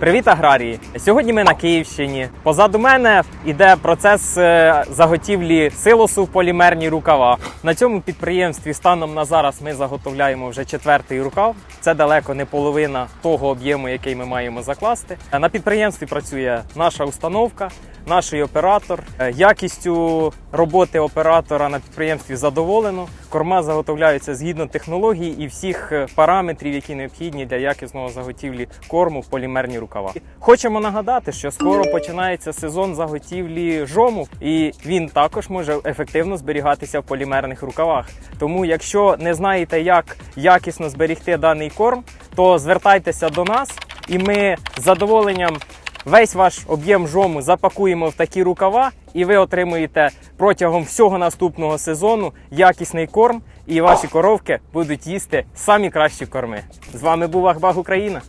Привіт, аграрії! Сьогодні ми на Київщині. Позаду мене йде процес е, заготівлі силосу в полімерні рукава. На цьому підприємстві станом на зараз ми заготовляємо вже четвертий рукав. Це далеко не половина того об'єму, який ми маємо закласти. На підприємстві працює наша установка, наш оператор. Е, Якістю роботи оператора на підприємстві задоволено. Корма заготовляються згідно технологій і всіх е, параметрів, які необхідні для якісного заготівлі корму в полімерні рукава. Хочемо нагадати, що скоро починається сезон заготівлі жому, і він також може ефективно зберігатися в полімерних рукавах. Тому, якщо не знаєте, як якісно зберігти даний корм, то звертайтеся до нас, і ми з задоволенням весь ваш об'єм жому запакуємо в такі рукава, і ви отримуєте протягом всього наступного сезону якісний корм, і ваші коровки будуть їсти самі кращі корми. З вами був Ахбаг Україна.